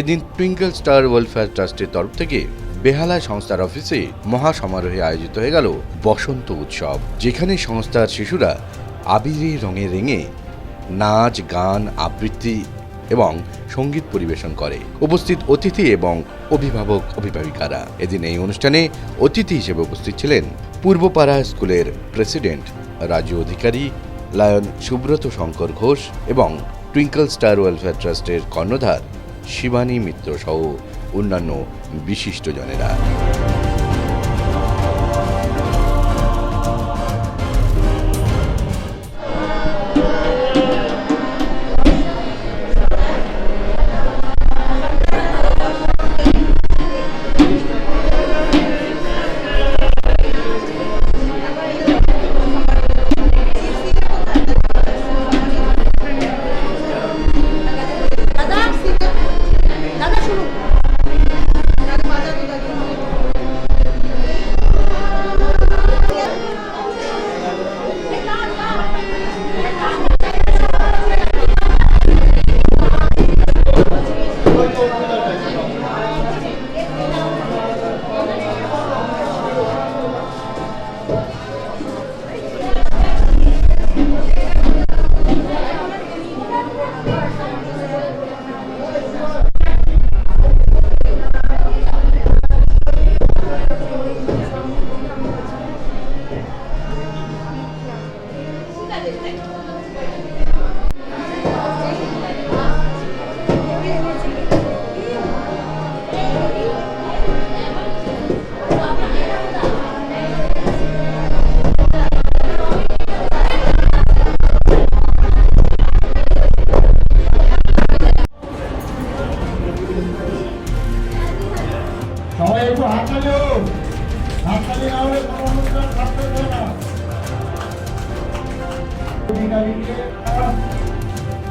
এদিন twinkle star welfare ট্রাস্টের তরফ থেকে বেহালায় সংস্থার অফিসে মহাসমারোহে আয়োজিত হয়ে গেল বসন্ত উৎসব, যেখানে সংস্থার শিশুরা আবিরে রঙে রেঙে নাচ, গান, আবৃত্তি এবং সংগীত পরিবেশন করে। উপস্থিত অতিথি এবং অভিভাবক, অভিভাবিকারা। এদিন এই অনুষ্ঠানে অতিথি হিসেবে উপস্থিত ছিলেন পূর্বপাড়া স্কুলের প্রেসিডেন্ট রাজু অধিকারী লায়ন সুব্রত শঙ্কর ঘোষ এবং টুইঙ্কল স্টার ওয়েলফেয়ার ট্রাস্টের কর্ণধার শিবানী মিত্র সহ অন্যান্য বিশিষ্টজনেরা।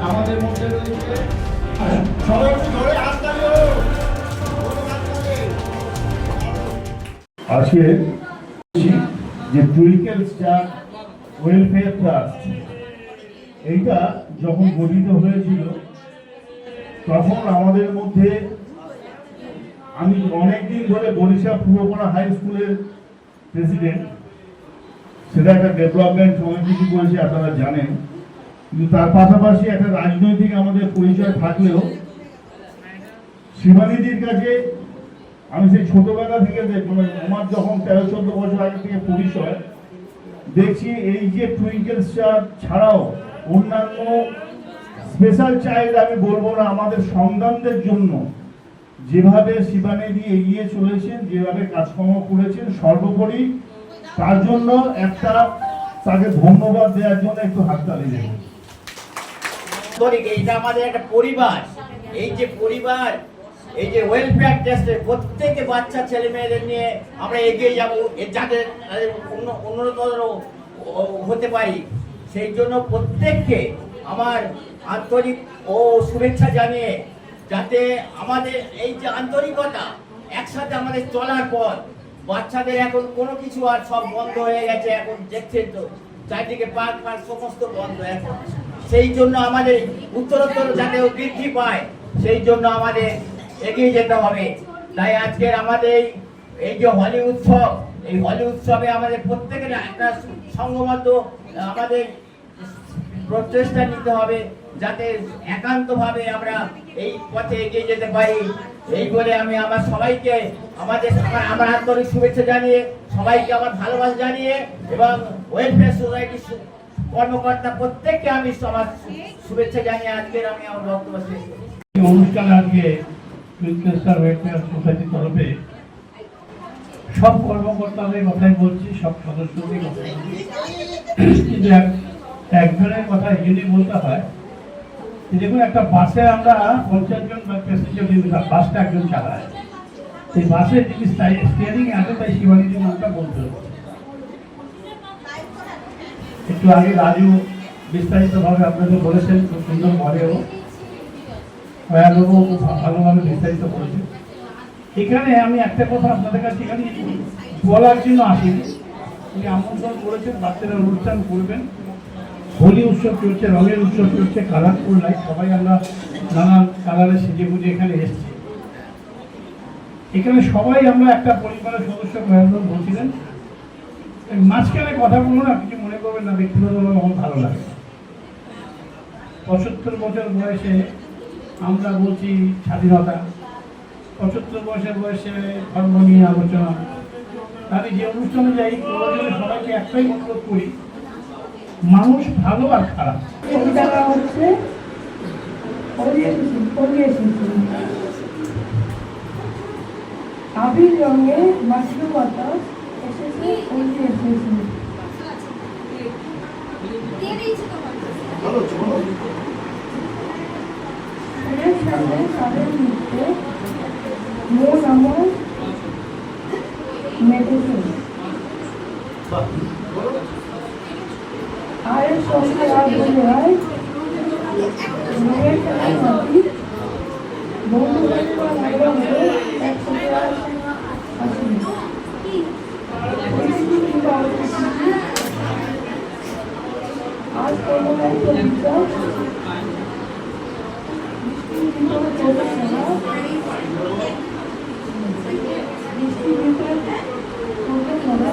আমাদের মধ্যে রয়েছে আজকে যে টুইকেল স্টার ওয়েলফেয়ার ট্রাস্ট এইটা যখন গঠিত হয়েছিল, তখন আমাদের মধ্যে আমি অনেকদিন ধরে বরিশা পূর্বপাড়া হাই স্কুলের প্রেসিডেন্ট সেটা একটা ডেভেলপমেন্ট কমিটি করেছে আপনারা জানেন। কিন্তু তার পাশাপাশি একটা রাজনৈতিক আমাদের পরিচয় থাকলেও শিবানীদির কাছে আমি সেই ছোটবেলা থেকে মানে আমার যখন তেরো চোদ্দ বছর আগে থেকে পরিচয়, দেখছি এই যে টুইঙ্কেল স্টার ছাড়াও অন্যান্য স্পেশাল চাইল্ড আমি বলব না, আমাদের সন্তানদের জন্য যেভাবে শিবানেদি এগিয়ে চলেছেন, যেভাবে কাজকর্ম করেছেন, সর্বোপরি তার জন্য একটা তাকে ধন্যবাদ দেওয়ার জন্য একটু হাততালি দেব এইটা আমাদের একটা পরিবার, এই যে পরিবার, এই যে ওয়েলফেয়ার টেস্টে প্রত্যেকে বাচ্চা, ছেলে মেয়েদের নিয়ে আমরা এগিয়ে যাব যাতে উন্নততর হতে পারি। সেই জন্য প্রত্যেককে আমার আন্তরিক ও শুভেচ্ছা জানিয়ে যাতে আমাদের এই যে আন্তরিকতা একসাথে আমাদের চলার পর বাচ্চাদের এখন কোনো কিছু আর সব বন্ধ হয়ে গেছে, এখন দেখছেন তো, চারিদিকে পার্ক ফার্ক সমস্ত বন্ধ এখন। সেই জন্য আমাদের উত্তরোত্তর যাতে বৃদ্ধি পায়, সেই জন্য আমাদের এগিয়ে যেতে হবে। তাই আজকের আমাদের এই- এই যে হলি উৎসব, এই হলি উৎসবে আমাদের প্রত্যেকের একটা সংঘবদ্ধ আমাদের প্রচেষ্টা নিতে হবে যাতে একান্তভাবে আমরা এই পথে এগিয়ে যেতে পারি। এই বলে আমি আমার সবাইকে, আমাদের আমার আন্তরিক শুভেচ্ছা জানিয়ে, সবাইকে আমার ভালোবাসা জানিয়ে এবং ওয়েলফেয়ার সোসাইটির কর্মকর্তা প্রত্যেককে আমি সমাজ শুভেচ্ছা জানিয়ে আজকের আমি আমার বক্তব্য শেষ অনুষ্ঠানে আজকে ওয়েলফেয়ার তরফে সব কর্মকর্তাদের কথাই বলছি, সব সদস্যদের কথাই বলছি। একজনের কথা ইউনি বলতে হয় দেখুন, একটা বাসে আমরা পঞ্চাশ জন প্যাসেঞ্জার নিয়ে বাসটা একজন চালায়। সেই বাসের যিনি স্টিয়ারিং আছে, তাই শিবানীজির নামটা বলতে একটু আগে রাজু বিস্তারিতভাবে আপনাদের বলেছেন, খুব সুন্দর ভয়ানবও খুব ভালোভাবে বিস্তারিত করেছে এখানে আমি একটা কথা আপনাদের কাছে এখানে বলার জন্য আসিনি। উনি আমন্ত্রণ করেছেন, বাচ্চারা অনুষ্ঠান করবেন। হোলি উৎসব চলছে, রঙের উৎসব চলছে, কালারফুল লাইট সবাই আমরা নানান কালারে সেজে গুজে এখানে এসছে। এখানে সবাই আমরা একটা পরিবারের সদস্য কয়েকজন বলছিলেন। মাঝখানে কথা বলব না, কিছু মনে করবেন না, ব্যক্তিগতভাবে আমার ভালো লাগে। পঁচাত্তর বছর বয়সে আমরা বলছি স্বাধীনতা। পঁচাত্তর বছর বয়সে ধর্ম নিয়ে আলোচনা। তাহলে যে অনুষ্ঠানে যাই সবাইকে একটাই অনুরোধ করি মানুষ ভালো আর খারাপ। হচ্ছে আবির রঙে মাছলু এসেছে এসেছে ফুলের সামনে তাদের মধ্যে মন আমার মেটেছে আয়ের সঙ্গে আর বলে হয় রঙের খেলায় মাটি বন্ধু বান্ধব ভাইরা হলো একসাথে আর আসি আজ কোনো এক কবিতা বৃষ্টির ভিতরে চলে খেলা বৃষ্টির ভিতরে চলে খেলা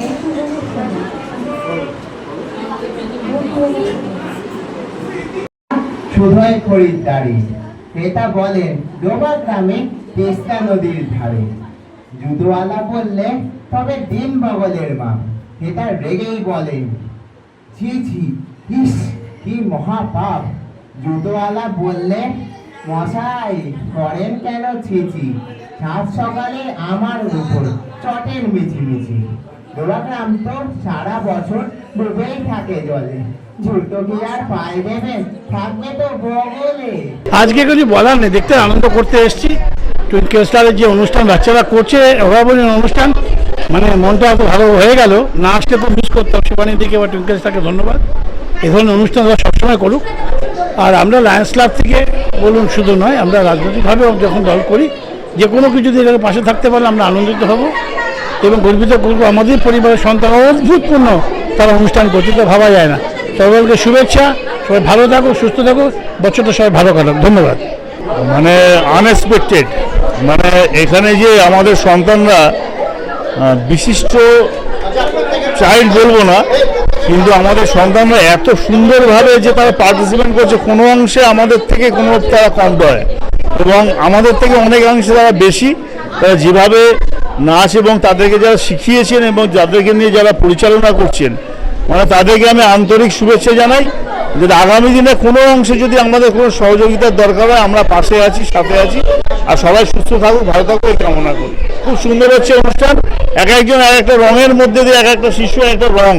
বসে বসে খেলা শুধুই খরিদ্দারি ক্রেতা বলেন, ডোবা গ্রামে তেস্তা নদীর ধারে। জুতোওয়ালা বললে তবে দিন বগলের মা ক্রেতা রেগেই বলেন, ছি ছি, ইস, কি মহাপাপ। জুতোওয়ালা বললে মশাই, করেন কেন ছিছি সাত সকালে আমার উপর চটের মিছিমিছি। ডোবাগ্রাম তো সারা বছর ডুবেই থাকে জলে। তো আজকে কিছু বলার নেই, দেখতে আনন্দ করতে এসেছি। স্টারের যে অনুষ্ঠান বাচ্চারা করছে, অভাবনীয় অনুষ্ঠান মানে মনটা এত ভালো হয়ে গেল, না আসলে খুব মিস করতাম শিবানী দিকে বা স্টারকে ধন্যবাদ। এ ধরনের অনুষ্ঠান ওরা সবসময় করুক। আর আমরা লায়ন্স ক্লাব থেকে বলুন শুধু নয়, আমরা রাজনৈতিকভাবে যখন দল করি, যে কোনো কিছু এটার পাশে থাকতে পারলে আমরা আনন্দিত হব। এবং গর্বিত করব আমাদের পরিবারের সন্তান অদ্ভুতপূর্ণ তারা অনুষ্ঠান করছে তো ভাবা যায় না। সবাইকে শুভেচ্ছা, সবাই ভালো থাকুক, সুস্থ থাকুক, বছরটা সবাই ভালো কাটুক, ধন্যবাদ। মানে আনএক্সপেক্টেড মানে এখানে যে আমাদের সন্তানরা বিশিষ্ট চাইল্ড বলব না, কিন্তু আমাদের সন্তানরা এত সুন্দরভাবে যে তারা পার্টিসিপেট করছে, কোনো অংশে আমাদের থেকে কোনো তারা কম নয়। এবং আমাদের থেকে অনেকাংশে তারা বেশি, তারা যেভাবে নাচ এবং তাদেরকে যারা শিখিয়েছেন এবং যাদেরকে নিয়ে যারা পরিচালনা করছেন মানে তাদেরকে আমি আন্তরিক শুভেচ্ছা জানাই যে আগামী দিনে কোনো অংশে যদি আমাদের কোনো সহযোগিতার দরকার হয়, আমরা পাশে আছি, সাথে আছি। আর সবাই সুস্থ থাকুক, ভালো থাকুক, এই কামনা করি। খুব সুন্দর হচ্ছে অনুষ্ঠান। এক একজন এক একটা রঙের মধ্যে দিয়ে এক একটা শিশু, এক একটা রং।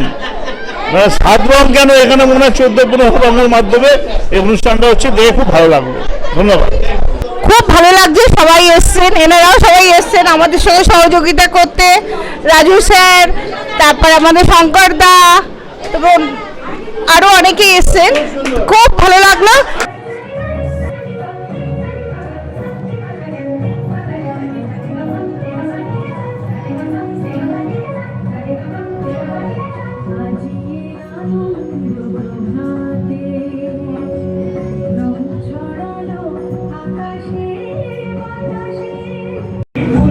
মানে সাত রং কেন? এখানে মনে হয় চোদ্দ পনেরো রঙের মাধ্যমে এই অনুষ্ঠানটা হচ্ছে, দেখে খুব ভালো লাগল। ধন্যবাদ। খুব ভালো লাগছে, সবাই এসছেন, এনারাও সবাই এসছেন আমাদের সঙ্গে সহযোগিতা করতে। রাজু স্যার, তারপর আমাদের শঙ্কর দা এবং আরও অনেকে এসছেন। খুব ভালো লাগল। Thank you.